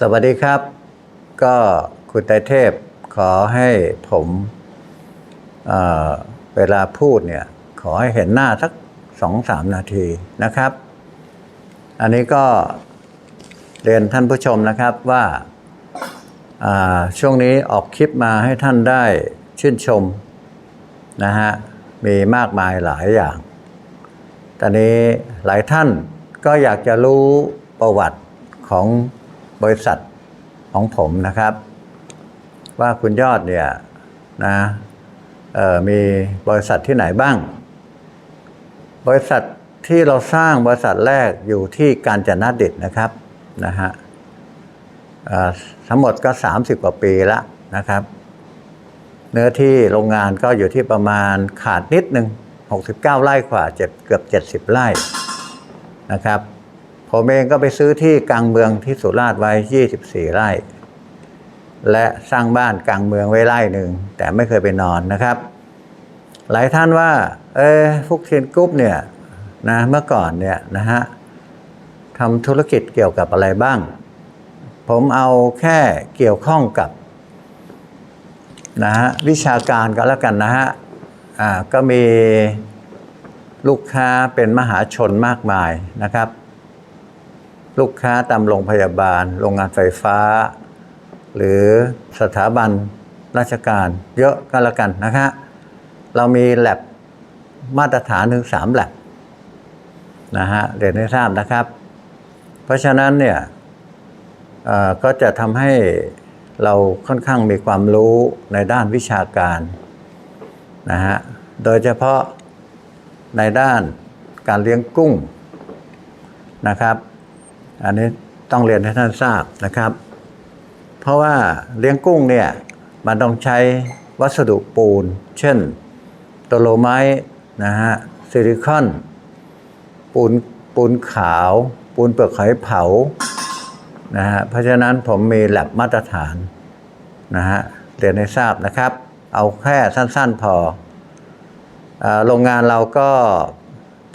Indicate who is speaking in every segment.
Speaker 1: สวัสดีครับ ก็คุณไตเทพขอให้ผมเเวลาพูดเนี่ย ขอให้เห็นหน้าสักสองสามนาทีนะครับ อันนี้ก็เรียนท่านผู้ชมนะครับว่าอ่าช่วงนี้ออกคลิปมาให้ท่านได้ชื่นชมนะฮะมีมากมายหลายอย่าง ตอนนี้หลายท่านก็อยากจะรู้ประวัติของ บริษัทของผมนะครับ ว่าคุณยอดเนี่ยนะมีบริษัทที่ไหนบ้าง บริษัทที่เราสร้างบริษัทแรกอยู่ที่กาญจนดิตนะครับนะฮะทั้งหมดก็ 30 กว่าปีล้วนะครับ เนื้อที่โรงงานก็อยู่ที่ประมาณขาดนิดหนึ่ง69 ไร่กว่าเจ็ดเกือบ 70 ไร่นะครับ ผมเองก็ไปซื้อที่กลางเมืองที่สุราษฎร์ไว้ 24 ไร่ และสร้างบ้านกลางเมืองไว้ไร่หนึ่ง แต่ไม่เคยไปนอนนะครับ หลายท่านว่า เออฟุกเทียนกรุ๊ปเนี่ยนะเมื่อก่อนเนี่ยนะฮะทำธุรกิจเกี่ยวกับอะไรบ้าง ผมเอาแค่เกี่ยวข้องกับนะฮะวิชาการก็แล้วกันนะฮะอ่าก็มีลูกค้าเป็นมหาชนมากมายนะครับ ลูกค้าตามโรงพยาบาล โรงงานไฟฟ้า หรือสถาบันราชการเยอะก็แล้วกันนะฮะเรามีแลบมาตรฐานถึงสามแลบนะฮะเรียนให้ทราบนะครับ เพราะฉะนั้นเนี่ยก็จะทำให้เราค่อนข้างมีความรู้ในด้านวิชาการนะฮะ โดยเฉพาะในด้านการเลี้ยงกุ้งนะครับ อันนี้ต้องเรียนให้ท่านทราบนะครับ เพราะว่าเลี้ยงกุ้งเนี่ยมันต้องใช้วัสดุปูน เช่นโดโลไมต์นะฮะซิลิคอน ปูนปูนขาว ปูนเปลือกหอยเผานะฮะเพราะฉะนั้นผมมีแลบมาตรฐานนะฮะเรียนให้ทราบนะครับ เอาแค่สั้นๆพออโรงงานเราก็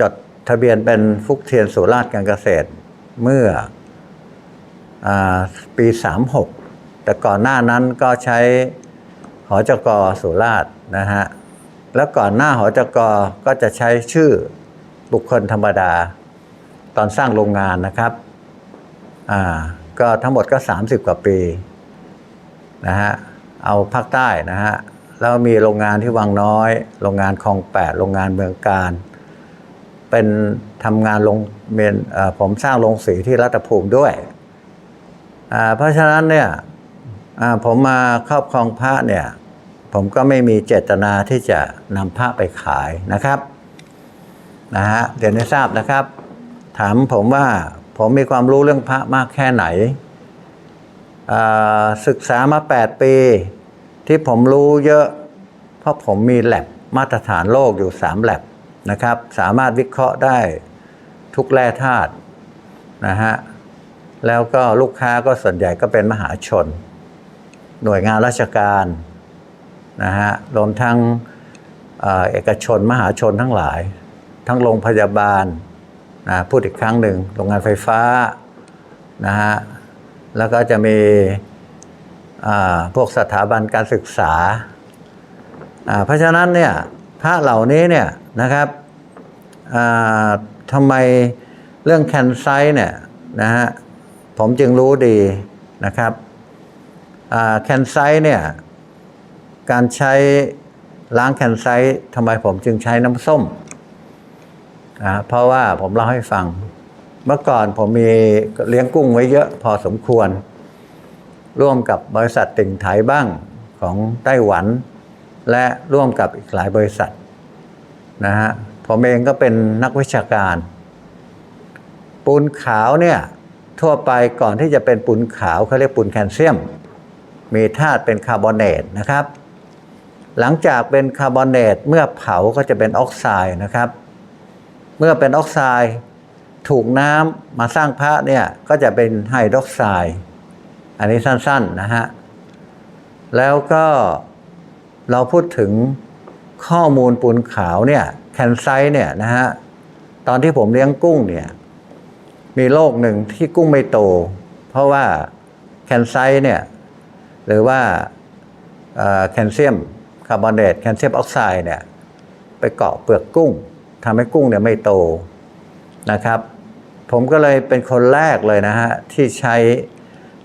Speaker 1: จดทะเบียนเป็นฟุกเทียนสุราษฎร์การเกษตร เมื่ออาปี 36 แต่ก่อนหน้านั้นก็ใช้หอจกสุราษฎร์นะฮะ แล้วก่อนหน้าหอจกก็จะใช้ชื่อบุคคลธรรมดา ตอนสร้างโรงงานนะครับอ่าก็ทั้งหมดก็ 30 กว่าปีนะฮะเอาภาคใต้นะฮะแล้วมีโรงงานที่วังน้อย โรงงานคลองแปดโรงงานเมืองการ เป็นทำงานลงเมนผมสร้างโรงสีที่รัตภูมิด้วย เพราะฉะนั้นเนี่ยผมมาครอบครองพระเนี่ย ผมก็ไม่มีเจตนาที่จะนำพระไปขายนะครับนะฮะเดี๋ยวให้ทราบนะครับ ถามผมว่าผมมีความรู้เรื่องพระมากแค่ไหน ศึกษามา 8 ปี ที่ผมรู้เยอะ เพราะผมมีแลบมาตรฐานโลกอยู่ 3 แลบ นะครับ สามารถวิเคราะห์ได้ทุกแร่ธาตุนะฮะแล้วก็ลูกค้าก็ส่วนใหญ่ก็เป็นมหาชน หน่วยงานราชการนะฮะรวมทั้งเอ่อเอกชนมหาชนทั้งหลาย ทั้งโรงพยาบาลนะพูดอีกครั้งหนึ่งโรงงานไฟฟ้านะฮะแล้วก็จะมีพวกสถาบันการศึกษา เพราะฉะนั้นเนี่ย พระเหล่านี้เนี่ยนะครับทำไมเรื่องแคนไซเนี่ยนะฮะผมจึงรู้ดีนะครับแคนไซเนี่ยการใช้ล้างแคนไซทำไมผมจึงใช้น้ำส้มนะเพราะว่าผมเล่าให้ฟัง เมื่อก่อนผมมีเลี้ยงกุ้งไว้เยอะพอสมควร ร่วมกับบริษัทติ่งไถบ้างของไต้หวัน และร่วมกับอีกหลายบริษัทนะฮะผมเองก็เป็นนักวิชาการ ปูนขาวเนี่ยทั่วไปก่อนที่จะเป็นปูนขาวเขาเรียกปูนแคลเซียม มีธาตุเป็นคาร์บอเนตนะครับ หลังจากเป็นคาร์บอเนตเมื่อเผาก็จะเป็นออกไซด์นะครับ เมื่อเป็นออกไซด์ถูกน้ำมาสร้างพระเนี่ยก็จะเป็นไฮดรอกไซด์อันนี้สั้นๆนะฮะแล้วก็ เราพูดถึงข้อมูลปูนขาวเนี่ยแคนไซเนี่ยนะฮะตอนที่ผมเลี้ยงกุ้งเนี่ยมีโรคหนึ่งที่กุ้งไม่โต เพราะว่าแคลไซเนี่ยหรือว่าแคลเซียมคาร์บอเนตแคลเซียมออกไซด์เนี่ยไปเกาะเปลือกกุ้งทำให้กุ้งเนี่ยไม่โตนะครับ ผมก็เลยเป็นคนแรกเลยนะฮะ ที่ใช้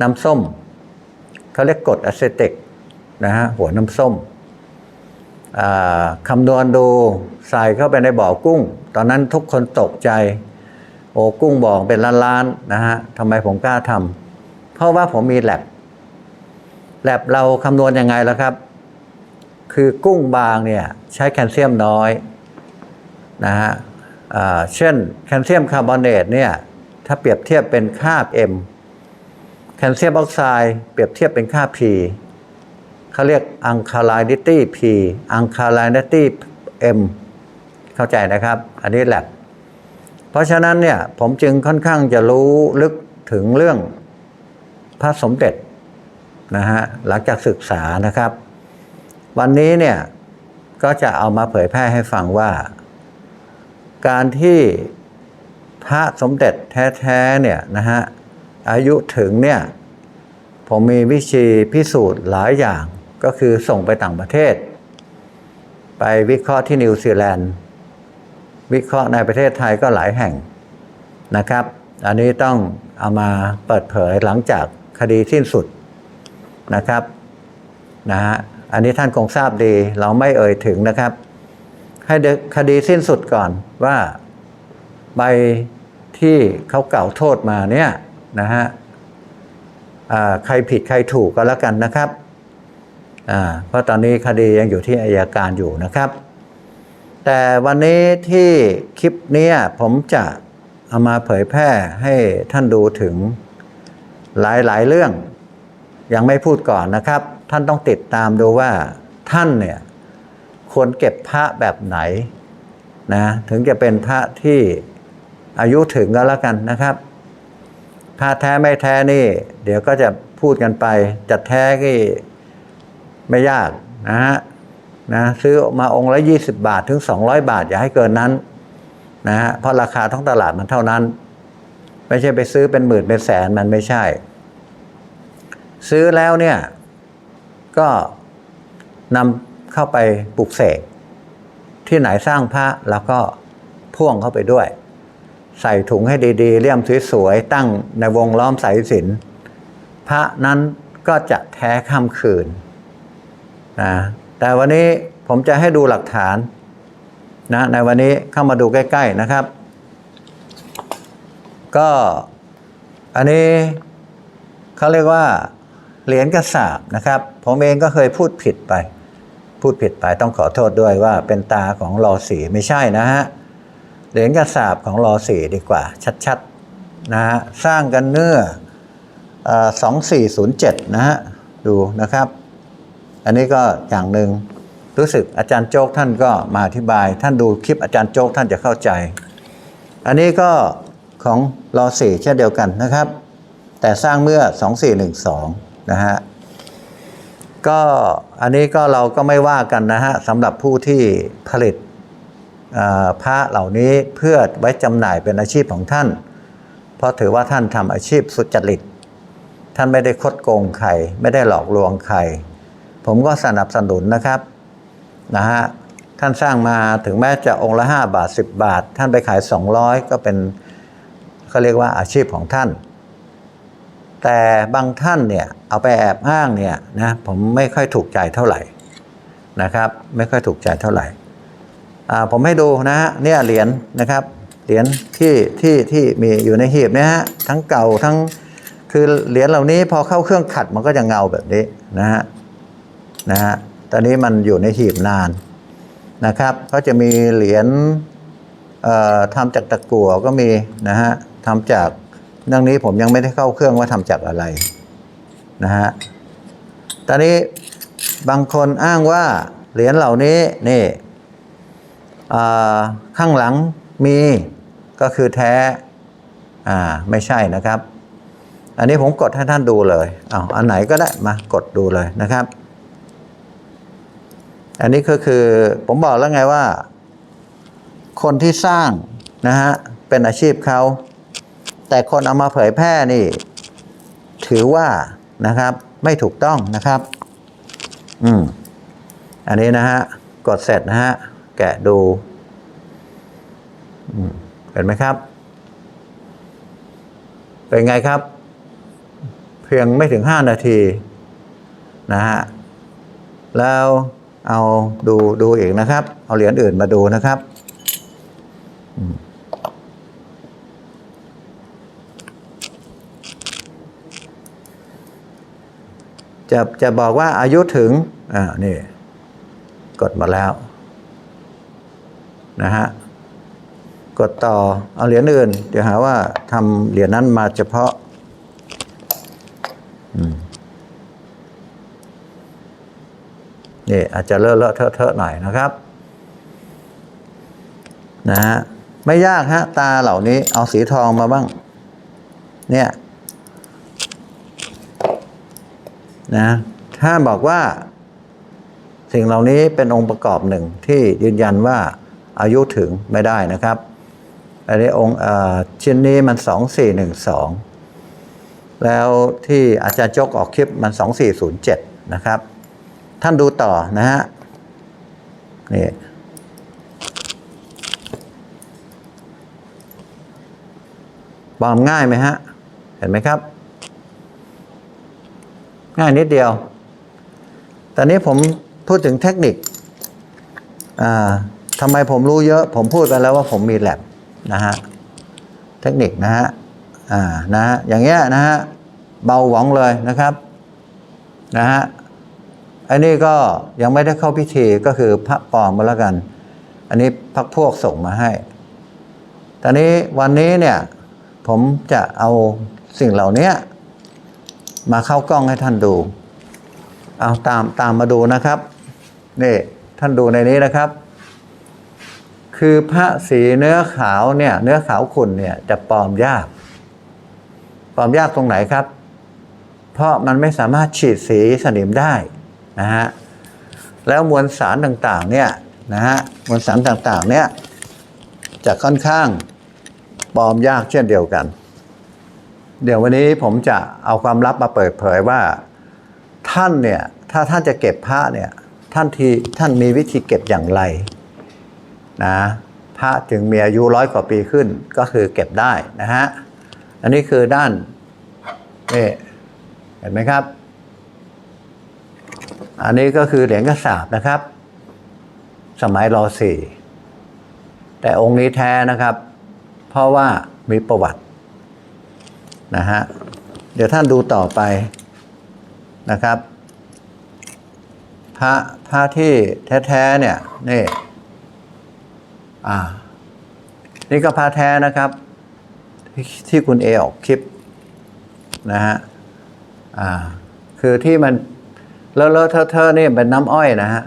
Speaker 1: น้ำส้ม เขาเรียกกรดอะเซติกนะฮะ หัวน้ำส้ม คำนวณดูใส่เข้าไปในบ่อกุ้ง ตอนนั้นทุกคนตกใจ โอ้กุ้งบ่อเป็นล้านๆนะฮะทำไมผมกล้าทำเพราะว่าผมมีแลบแลบเราคำนวณยังไงล่ะครับ คือกุ้งบางเนี่ยใช้แคลเซียมน้อยนะฮะเช่นแคลเซียมคาร์บอเนตเนี่ยถ้าเปรียบเทียบเป็นค่า M แคลเซียมออกไซด์เปรียบเทียบเป็นค่า P เขาเรียก alkalinity P alkalinity M เข้าใจนะครับ อันนี้แหลบเพราะฉะนั้นเนี่ยผมจึงค่อนข้างจะรู้ลึกถึงเรื่องพระสมเด็จนะฮะหลังจากศึกษานะครับ วันนี้เนี่ยก็จะเอามาเผยแพร่ให้ฟังว่า การที่พระสมเด็จแท้ๆเนี่ยนะฮะอายุถึงเนี่ยผมมีวิธีพิสูจน์หลายอย่าง ก็คือส่งไปต่างประเทศ ไปวิเคราะห์ที่นิวซีแลนด์ วิเคราะห์ในประเทศไทยก็หลายแห่งนะครับ อันนี้ต้องเอามาเปิดเผยหลังจากคดีสิ้นสุดนะครับนะฮะอันนี้ท่านคงทราบดีเราไม่เอ่ยถึงนะครับ ให้คดีสิ้นสุดก่อนว่าใบที่เขาเก่าโทษมาเนี่ยนะฮะใครผิดใครถูกก็แล้วกันนะครับ เพราะตอนนี้คดียังอยู่ที่อายการอยู่นะครับ แต่วันนี้ที่คลิปนี้ผมจะเอามาเผยแพร่ให้ท่านดูถึงหลายๆเรื่อง ยังไม่พูดก่อนนะครับ ท่านต้องติดตามดูว่าท่านเนี่ยควรเก็บพระแบบไหนนะถึงจะเป็นพระที่อายุถึงก็แล้วกันนะครับพระแท้ไม่แท้นี่ เดี๋ยวก็จะพูดกันไปจะแท้ก็ ไม่ยากนะฮะนะซื้อมาองค์ละยี่สิบาทถึงสองร้อยบาท อย่าให้เกินนั้นนะฮะเพราะราคาท้องตลาดมันเท่านั้น ไม่ใช่ไปซื้อเป็นหมื่นเป็นแสนมันไม่ใช่ ซื้อแล้วเนี่ยก็นำเข้าไปปลุกเสกที่ไหนสร้างพระแล้วก็พ่วงเข้าไปด้วย ใส่ถุงให้ดีๆเลี่ยมสวยๆตั้งในวงล้อมสายสินพระนั้นก็จะแท้ค่ำคืน นะแต่วันนี้ผมจะให้ดูหลักฐานนะในวันนี้เข้ามาดูใกล้ ๆนะครับ ก็อันนี้เขาเรียกว่าเหรียญกระสาบนะครับ ผมเองก็เคยพูดผิดไป พูดผิดไปต้องขอโทษด้วยว่าเป็นตาของรอสีไม่ใช่นะฮะเหรียญกระสาบของรอสีดีกว่า ชัดๆนะฮะสร้างกันเนื้อสองสี่ศูนย์เจ็ดนะฮะ ดูนะครับ อันนี้ก็อย่างหนึ่งรู้สึกอาจารย์โจกท่านก็มาอธิบาย ท่านดูคลิปอาจารย์โจกท่านจะเข้าใจ อันนี้ก็ของรอสีเช่นเดียวกันนะครับ แต่สร้างเมื่อ 2412 นะฮะก็อันนี้ก็เราก็ไม่ว่ากันนะฮะสำหรับผู้ที่ผลิตพระเหล่านี้เพื่อไว้จำหน่ายเป็นอาชีพของท่าน เพราะถือว่าท่านทำอาชีพสุจริต ท่านไม่ได้คดโกงใคร ไม่ได้หลอกลวงใคร ผมก็สนับสนุนนะครับนะฮะท่านสร้างมาถึงแม้จะองค์ละ 5 บาท 10 บาท ท่านไปขาย 200 ก็เป็นเขาเรียกว่าอาชีพของท่าน แต่บางท่านเนี่ยเอาไปแอบอ้างเนี่ยนะผมไม่ค่อยถูกใจเท่าไหร่นะครับไม่ค่อยถูกใจเท่าไหร่อ่าผมให้ดูนะฮะเนี่ยเหรียญนะครับเหรียญที่ที่ที่มีอยู่ในหีบเนี่ยฮะทั้งเก่าทั้งคือเหรียญเหล่านี้พอเข้าเครื่องขัดมันก็จะเงาแบบนี้นะฮะ นะฮะตอนนี้มันอยู่ในหีบนานนะครับก็จะมีเหรียญทำจากตะกั่วก็มีนะฮะทำจากเรื่องนี้ผมยังไม่ได้เข้าเครื่องว่าทำจากอะไรนะฮะตอนนี้บางคนอ้างว่าเหรียญเหล่านี้นี่ข้างหลังมีก็คือแท้อ่าไม่ใช่นะครับ อันนี้ผมกดให้ท่านดูเลยเอาอันไหนก็ได้มากดดูเลยนะครับ อันนี้ก็คือผมบอกแล้วไงว่า คนที่สร้างนะฮะเป็นอาชีพเขา แต่คนเอามาเผยแพร่นี่ ถือว่านะครับ ไม่ถูกต้องนะครับ อืม อันนี้นะฮะ กดเสร็จนะฮะ แกะดู อืม เห็นไหมครับ เป็นไงครับ เพียงไม่ถึงห้านาที นะฮะ แล้ว เอาดูดูอีกนะครับ เอาเหรียญอื่นมาดูนะครับจะจะบอกว่าอายุถึง อ่า นี่ กดมาแล้ว นะฮะ กดต่อ เอาเหรียญอื่น เดี๋ยวหาว่าทำเหรียญนั้นมาเฉพาะ อืม นี่อาจจะเลอะเลอะเทอะเทอะหน่อยนะครับนะฮะไม่ยากฮะตาเหล่านี้เอาสีทองมาบ้าง เนี่ยนะถ้าบอกว่า สิ่งเหล่านี้เป็นองค์ประกอบหนึ่งที่ยืนยันว่าอายุถึงไม่ได้นะครับอันนี้องค์ชิ้นนี้มันสองสี่หนึ่งสองแล้วที่อาจารย์จกออกคลิปมันสองสี่ศูนย์เจ็ดนะครับ ท่านดูต่อนะฮะนี่ปลอมง่ายไหมฮะ เห็นไหมครับ ง่ายนิดเดียว ตอนนี้ผมพูดถึงเทคนิคอ่าทำไมผมรู้เยอะ ผมพูดไปแล้วว่าผมมีแลบนะฮะ เทคนิคนะฮะอ่านะฮะอย่างเงี้ยนะฮะ เบาหวังเลยนะครับ นะฮะ อันนี้ก็ยังไม่ได้เข้าพิธีก็คือพระปลอมมาแล้วกัน อันนี้พักพวกส่งมาให้ ตอนนี้วันนี้เนี่ยผมจะเอาสิ่งเหล่านี้มาเข้ากล้องให้ท่านดู เอาตามตามมาดูนะครับนี่ท่านดูในนี้นะครับ คือพระสีเนื้อขาวเนี่ยเนื้อขาวขุ่นเนี่ยจะปลอมยาก ปลอมยากตรงไหนครับ เพราะมันไม่สามารถฉีดสีสนิมได้ นะฮะแล้วมวลสารต่างๆเนี่ยนะฮะมวลสารต่างๆเนี่ยจะค่อนข้างปลอมยากเช่นเดียวกัน เดี๋ยววันนี้ผมจะเอาความลับมาเปิดเผยว่า ท่านเนี่ยถ้าท่านจะเก็บพระเนี่ยท่านที่ท่านมีวิธีเก็บอย่างไรนะพระถึงมีอายุร้อยกว่าปีขึ้นก็คือเก็บได้นะฮะอันนี้คือด้านนี่เห็นไหมครับ อันนี้ก็คือเหรียญกระสาบนะครับ สมัยรอสี่แต่องค์นี้แท้นะครับ เพราะว่ามีประวัตินะฮะเดี๋ยวท่านดูต่อไปนะครับ พระพระที่แท้ๆเนี่ยนี่อ่านี่ก็พระแท้นะครับที่คุณเอออกคลิปนะฮะอ่าคือที่มัน เลอะเลอเทอเทอนี่เป็นน้ำอ้อยนะฮะ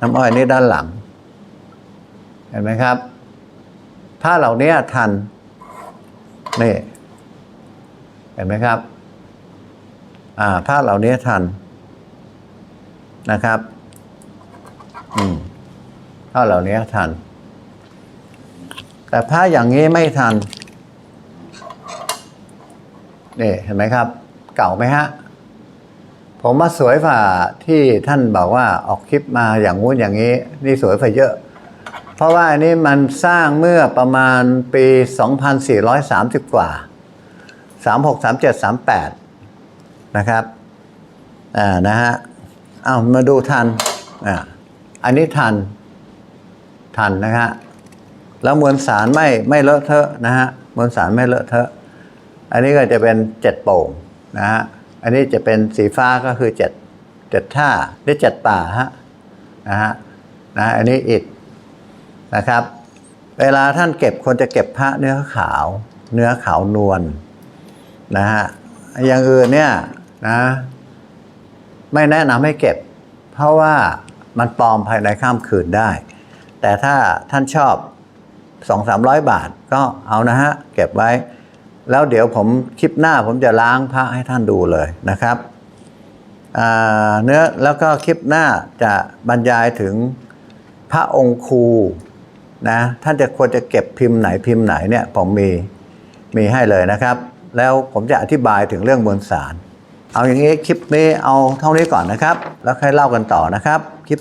Speaker 1: น้ำอ้อยนี่ด้านหลัง เห็นไหมครับผ้าเหล่านี้ทัน นี่ เห็นไหมครับ อ่าผ้าเหล่านี้ทันนะครับ อืมผ้าเหล่านี้ทัน แต่ผ้าอย่างนี้ไม่ทันนี่เห็นไหมครับ เก่าไหมฮะ ผมว่าสวยฝ่าที่ท่านบอกว่าออกคลิปมาอย่างงู้นอย่างนี้ นี่สวยฝ่าเยอะ เพราะว่าอันนี้มันสร้างเมื่อประมาณปี 2430 กว่า 36 37 38 นะครับอ่านะฮะเอ้ามาดูทันอ่าอันนี้ทัน ทันนะฮะแล้วมวลสารไม่ไม่เลอะเทอะนะฮะมวลสารไม่เลอะเทอะ อันนี้ก็จะเป็นเจ็ดโป่งนะฮะ อันนี้จะเป็นสีฟ้าก็คือเจ็ดเจ็ดท่าหรือเจ็ดป่าฮะนะฮะนะอันนี้อิฐนะครับ เวลาท่านเก็บคนจะเก็บพระเนื้อขาว เนื้อขาวนวลนะฮะอย่างอื่นเนี่ยนะไม่แนะนำให้เก็บ เพราะว่ามันปลอมภายในข้ามคืนได้ แต่ถ้าท่านชอบสองสามร้อยบาทก็เอานะฮะ เก็บไว้ แล้วเดี๋ยวผมคลิปหน้าผมจะล้างพระให้ท่านดูเลยนะครับเนื้อแล้วก็คลิปหน้าจะบรรยายถึงพระองค์ครูนะท่านจะควรจะเก็บพิมพ์ไหนพิมพ์ไหนเนี่ยผมมีมีให้เลยนะครับ แล้วผมจะอธิบายถึงเรื่องมวลสาร
Speaker 2: เอาอย่างนี้คลิปนี้เอาเท่านี้ก่อนนะครับ แล้วค่อยเล่ากันต่อนะครับ คลิป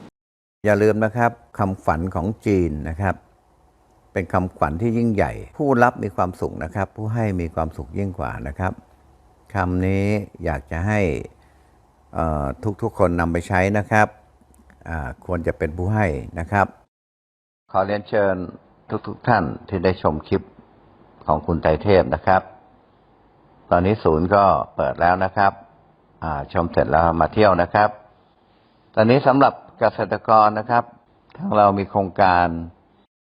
Speaker 2: 2 อย่าลืมนะครับคำขวัญของจีนนะครับ เป็นคำขวัญที่ยิ่งใหญ่ ผู้รับมีความสุขนะครับ ผู้ให้มีความสุขยิ่งกว่านะครับคำนี้อยากจะให้ทุกๆคนนำไปใช้นะครับควรจะเป็นผู้ให้นะครับ ขอเรียนเชิญทุกๆทท่านที่ได้ชมคลิปของคุณไตเทพนะครับ ตอนนี้ศูนย์ก็เปิดแล้วนะครับชมเสร็จแล้วมาเที่ยวนะครับ ตอนนี้สำหรับเกษตรกรนะครับ ทางเรามีโครงการ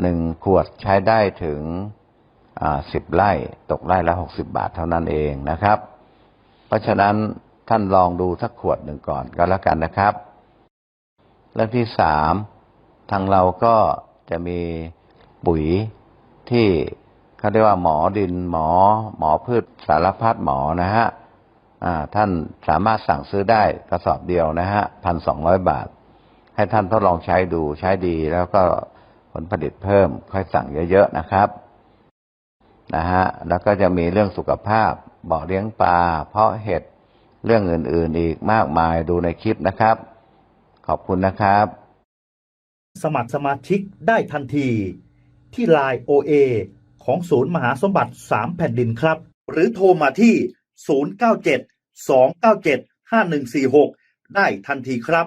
Speaker 2: หนึ่งขวดใช้ได้ถึงสิบไร่ตกไร่ละหกสิบาทเท่านั้นเองนะครับ เพราะฉะนั้นท่านลองดูสักขวดหนึ่งก่อนก็แล้วกันนะครับเรื่องที่สามทางเราก็จะมีปุ๋ยที่เขาเรียกว่าหมอดินหมอ หมอพืชสารพัดหมอนะฮะท่านสามารถสั่งซื้อได้กระสอบเดียวนะฮะพันสองร้อยบาท ให้ท่านทดลองใช้ดูใช้ดีแล้วก็ ผลผลิตเพิ่ม ค่อยสั่งเยอะๆนะครับนะฮะแล้วก็จะมีเรื่องสุขภาพบ่อเลี้ยงปลาเพาะเห็ดเรื่องอื่นๆอีกมากมายดูในคลิปนะครับ ขอบคุณนะครับ
Speaker 3: สมัครสมาชิกได้ทันทีที่ Line OA ของศูนย์มหาสมบัติ 3 แผ่นดินครับ หรือโทรมาที่ 097 297 5146 ได้ทันทีครับ